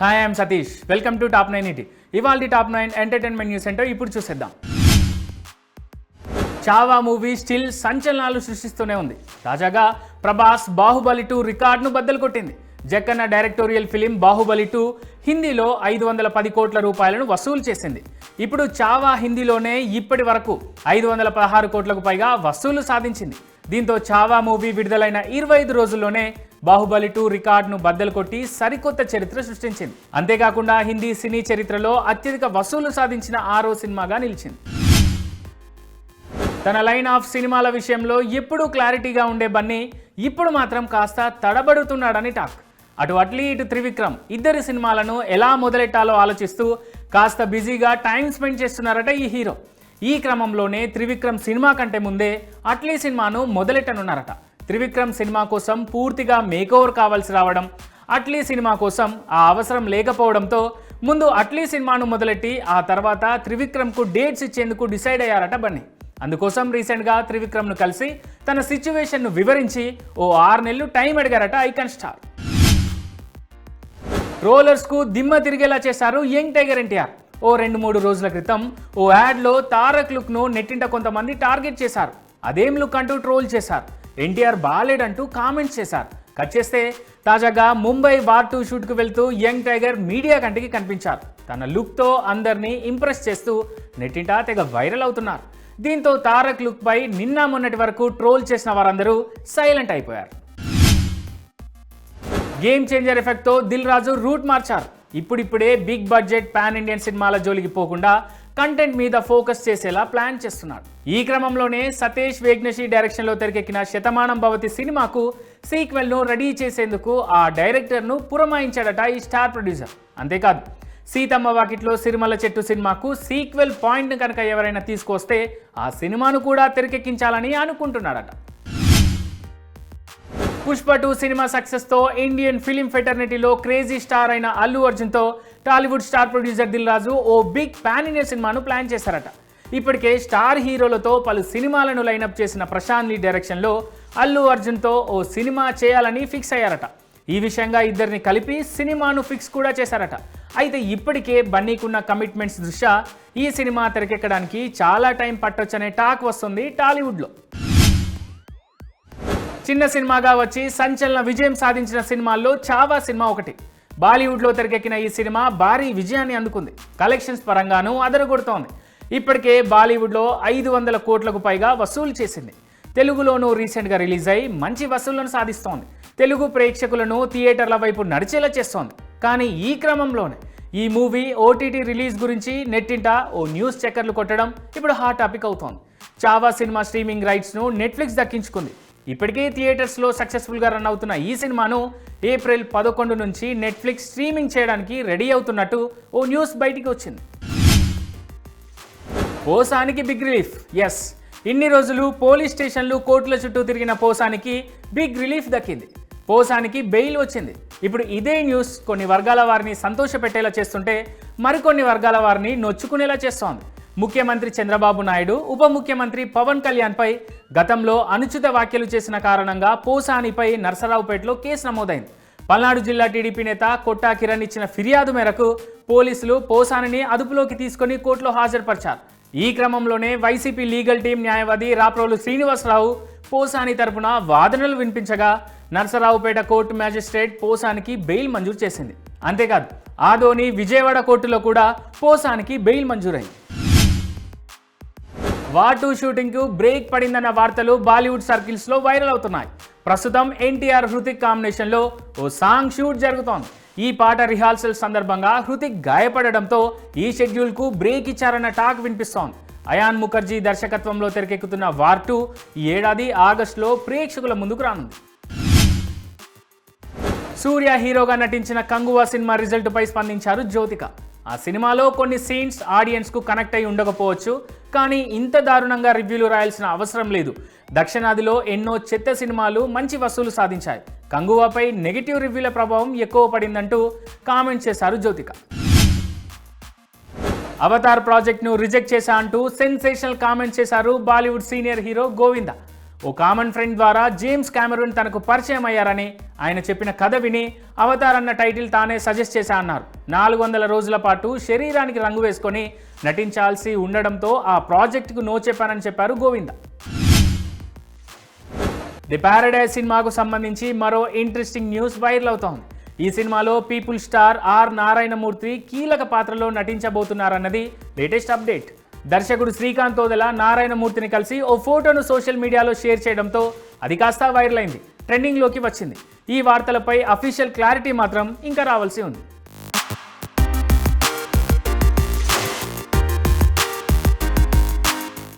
Hi I'm Satish welcome to top nine ET ఇవాళ top nine entertainment news centre ఇప్పుడు చూసేద్దాం. Chhaava movie still సంచలనాలు సృష్టిస్తూనే ఉంది. తాజాగా ప్రభాస్ బాహుబలి టూ రికార్డును బద్దలు కొట్టింది. Jakkanna directorial film Baahubali two హిందీలో ఐదు వందల పది కోట్ల రూపాయలను వసూలు చేసింది. ఇప్పుడు చావా హిందీలోనే ఇప్పటి వరకు ఐదు వందల పదహారు కోట్లకు పైగా వసూలు సాధించింది. దీంతో చావా మూవీ విడుదలైన ఇరవై ఐదు రోజుల్లోనే బాహుబలి టూ రికార్డును బద్దలు కొట్టి సరికొత్త చరిత్ర సృష్టించింది. అంతేకాకుండా హిందీ సినీ చరిత్రలో అత్యధిక వసూలు సాధించిన ఆరో సినిమాగా నిలిచింది. తన లైన్ ఆఫ్ సినిమాల విషయంలో ఎప్పుడూ క్లారిటీగా ఉండే బన్నీ ఇప్పుడు మాత్రం కాస్త తడబడుతున్నాడని టాక్. అటు అట్లీ ఇటు త్రివిక్రమ్ ఇద్దరి సినిమాలను ఎలా మొదలెట్టాలో ఆలోచిస్తూ కాస్త బిజీగా టైం స్పెండ్ చేస్తున్నారట ఈ హీరో. ఈ క్రమంలోనే త్రివిక్రమ్ సినిమా కంటే ముందే అట్లీ సినిమాను మొదలెట్టనున్నారట. త్రివిక్రమ్ సినిమా కోసం పూర్తిగా మేకోవర్ కావాల్సి రావడం అట్లీ సినిమా కోసం ఆ అవసరం లేకపోవడంతో ముందు అట్లీ సినిమాను మొదలెట్టి ఆ తర్వాత త్రివిక్రమ్కు డేట్స్ ఇచ్చేందుకు డిసైడ్ అయ్యారట బన్నీ. అందుకోసం రీసెంట్గా త్రివిక్రమ్ను కలిసి తన సిచ్యువేషన్ను వివరించి ఓ ఆరు నెలలు టైం అడిగారట ఐకాన్ స్టార్. రోలర్స్కు దిమ్మ తిరిగేలా చేశారు యంగ్ టైగర్ ఎన్టీఆర్. ఓ రెండు మూడు రోజుల క్రితం ఓ యాడ్లో తారక్ లుక్ను నెట్టింట కొంతమంది టార్గెట్ చేశారు. అదేం లుక్ అంటూ ట్రోల్ చేశారు. ఎన్టీఆర్ బాలేడంటూ కామెంట్స్ చేశారు. కట్ చేస్తే తాజాగా ముంబై వార్ టూ షూట్కు వెళ్తూ యంగ్ టైగర్ మీడియా కంటికి కనిపించారు. తన లుక్తో అందరినీ ఇంప్రెస్ చేస్తూ నెట్టింటా తెగ వైరల్ అవుతున్నారు. దీంతో తారక్ లుక్పై నిన్న మొన్నటి వరకు ట్రోల్ చేసిన వారందరూ సైలెంట్ అయిపోయారు. గేమ్ చేంజర్ ఎఫెక్ట్తో దిల్ రాజు రూట్ మార్చారు. ఇప్పుడిప్పుడే బిగ్ బడ్జెట్ పాన్ ఇండియన్ సినిమాల జోలికి పోకుండా కంటెంట్ మీద ఫోకస్ చేసేలా ప్లాన్ చేస్తున్నాడు. ఈ క్రమంలోనే సతీష్ వేగ్నషి డైరెక్షన్లో తెరకెక్కిన శతమానం భవతి సినిమాకు సీక్వెల్ను రెడీ చేసేందుకు ఆ డైరెక్టర్ను పురమాయించాడట ఈ స్టార్ ప్రొడ్యూసర్. అంతేకాదు సీతమ్మ వాకిట్లో సిరిమల చెట్టు సినిమాకు సీక్వెల్ పాయింట్ కనుక ఎవరైనా తీసుకొస్తే ఆ సినిమాను కూడా తెరకెక్కించాలని అనుకుంటున్నాడట. పుష్ప టూ సినిమా సక్సెస్తో ఇండియన్ ఫిలిం ఫెటర్నిటీలో క్రేజీ స్టార్ అయిన Allu అర్జున్తో Tollywood star producer Dil Raju ఓ బిగ్ పాన్ ఇండియా సినిమాను ప్లాన్ చేశారట. ఇప్పటికే స్టార్ హీరోలతో పలు సినిమాలను లైనప్ చేసిన ప్రశాంత్ లీ డైరెక్షన్లో అల్లు అర్జున్తో ఓ సినిమా చేయాలని ఫిక్స్ అయ్యారట. ఈ విషయంగా ఇద్దరిని కలిపి సినిమాను ఫిక్స్ కూడా చేశారట. అయితే ఇప్పటికే బన్నీకున్న కమిట్మెంట్స్ దృష్ట్యా ఈ సినిమా తెరకెక్కడానికి చాలా టైం పట్టొచ్చనే టాక్ వస్తుంది టాలీవుడ్లో చిన్న సినిమాగా వచ్చి సంచలన విజయం సాధించిన సినిమాల్లో చావా సినిమా ఒకటి. బాలీవుడ్లో తెరకెక్కిన ఈ సినిమా భారీ విజయాన్ని అందుకుంది. కలెక్షన్స్ పరంగానూ అదరగొడుతోంది. ఇప్పటికే బాలీవుడ్లో ఐదు వందల కోట్లకు పైగా వసూలు చేసింది. తెలుగులోనూ రీసెంట్గా రిలీజ్ అయి మంచి వసూళ్ళను సాధిస్తోంది. తెలుగు ప్రేక్షకులను థియేటర్ల వైపు నడిచేలా చేస్తోంది. కానీ ఈ క్రమంలోనే ఈ మూవీ ఓటీటీ రిలీజ్ గురించి నెట్టింట ఓ న్యూస్ చక్కర్లు కొట్టడం ఇప్పుడు హాట్ టాపిక్ అవుతోంది. చావా సినిమా స్ట్రీమింగ్ రైట్స్ను నెట్ఫ్లిక్స్ దక్కించుకుంది. ఇప్పటికే థియేటర్స్లో సక్సెస్ఫుల్గా రన్ అవుతున్న ఈ సినిమాను ఏప్రిల్ పదకొండు నుంచి నెట్ఫ్లిక్స్ స్ట్రీమింగ్ చేయడానికి రెడీ అవుతున్నట్టు ఓ న్యూస్ బయటికి వచ్చింది. పోసానికి బిగ్ రిలీఫ్. ఎస్. ఇన్ని రోజులు పోలీస్ స్టేషన్లు కోర్టుల చుట్టూ తిరిగిన పోసానికి బిగ్ రిలీఫ్ దక్కింది. పోసానికి బెయిల్ వచ్చింది. ఇప్పుడు ఇదే న్యూస్ కొన్ని వర్గాల వారిని సంతోషపెట్టేలా చేస్తుంటే మరికొన్ని వర్గాల వారిని నొచ్చుకునేలా చేస్తోంది. ముఖ్యమంత్రి చంద్రబాబు నాయుడు ఉప ముఖ్యమంత్రి పవన్ కళ్యాణ్పై గతంలో అనుచిత వ్యాఖ్యలు చేసిన కారణంగా పోసానిపై నర్సరావుపేటలో కేసు నమోదైంది. పల్నాడు జిల్లా టీడీపీ నేత కొట్టా కిరణ్ ఇచ్చిన ఫిర్యాదు మేరకు పోలీసులు పోసానిని అదుపులోకి తీసుకొని కోర్టులో హాజరుపరిచారు. ఈ క్రమంలోనే వైసీపీ లీగల్ టీం న్యాయవాది రాప్రోలు శ్రీనివాసరావు పోసాని తరపున వాదనలు వినిపించగా నర్సరావుపేట కోర్టు మ్యాజిస్ట్రేట్ పోసానికి బెయిల్ మంజూరు చేసింది. అంతేకాదు ఆదోని విజయవాడ కోర్టులో కూడా పోసానికి బెయిల్ మంజూరైంది. వాటూ షూటింగ్కు బ్రేక్ పడిందన్న వార్తలు బాలీవుడ్ సర్కిల్స్లో వైరల్ అవుతున్నాయి. ప్రస్తుతం ఎన్టీఆర్ హృతిక్ కాంబినేషన్లో ఓ సాంగ్ షూట్ జరుగుతోంది. ఈ పాట రిహార్సల్ సందర్భంగా హృతిక్ గాయపడడంతో ఈ షెడ్యూల్కు బ్రేక్ ఇచ్చారన్న టాక్ వినిపిస్తోంది. అయాన్ ముఖర్జీ దర్శకత్వంలో తెరకెక్కుతున్న వార్ టూ ఈ ఏడాది ఆగస్టులో ప్రేక్షకుల ముందుకు రానుంది. సూర్య హీరోగా నటించిన కంగువా సినిమా రిజల్ట్పై స్పందించారు జ్యోతిక. ఆ సినిమాలో కొన్ని సీన్స్ ఆడియన్స్కు కనెక్ట్ అయి ఉండకపోవచ్చు. కానీ ఇంత దారుణంగా రివ్యూలు రాయాల్సిన అవసరం లేదు. దక్షిణాదిలో ఎన్నో చెత్త సినిమాలు మంచి వసూలు సాధించాయి. కంగువాపై నెగిటివ్ రివ్యూల ప్రభావం ఎక్కువ పడిందంటూ కామెంట్ చేశారు జ్యోతిక. అవతార్ ప్రాజెక్ట్ను రిజెక్ట్ చేశా అంటూ సెన్సేషనల్ కామెంట్ చేశారు బాలీవుడ్ సీనియర్ హీరో గోవిందా. ఓ కామన్ ఫ్రెండ్ ద్వారా జేమ్స్ క్యామరూన్ తనకు పరిచయం అయ్యారని ఆయన చెప్పిన కథ విని అవతార్ అన్న టైటిల్ తానే సజెస్ట్ చేశా అన్నారు. నాలుగు వందల రోజుల పాటు శరీరానికి రంగు వేసుకొని నటించాల్సి ఉండడంతో ఆ ప్రాజెక్టుకు నో చెప్పానని చెప్పారు గోవింద. ది ప్యారడైజ్ సినిమాకు సంబంధించి మరో ఇంట్రెస్టింగ్ న్యూస్ వైరల్ అవుతోంది. ఈ సినిమాలో పీపుల్ స్టార్ ఆర్ నారాయణమూర్తి కీలక పాత్రలో నటించబోతున్నారన్నది లేటెస్ట్ అప్డేట్. దర్శకుడు శ్రీకాంత్ ఓదెల నారాయణమూర్తిని కలిసి ఓ ఫోటోను సోషల్ మీడియాలో షేర్ చేయడంతో అది కాస్త వైరల్ అయింది ట్రెండింగ్లోకి వచ్చింది. ఈ వార్తలపై అఫీషియల్ క్లారిటీ మాత్రం ఇంకా రావాల్సి ఉంది.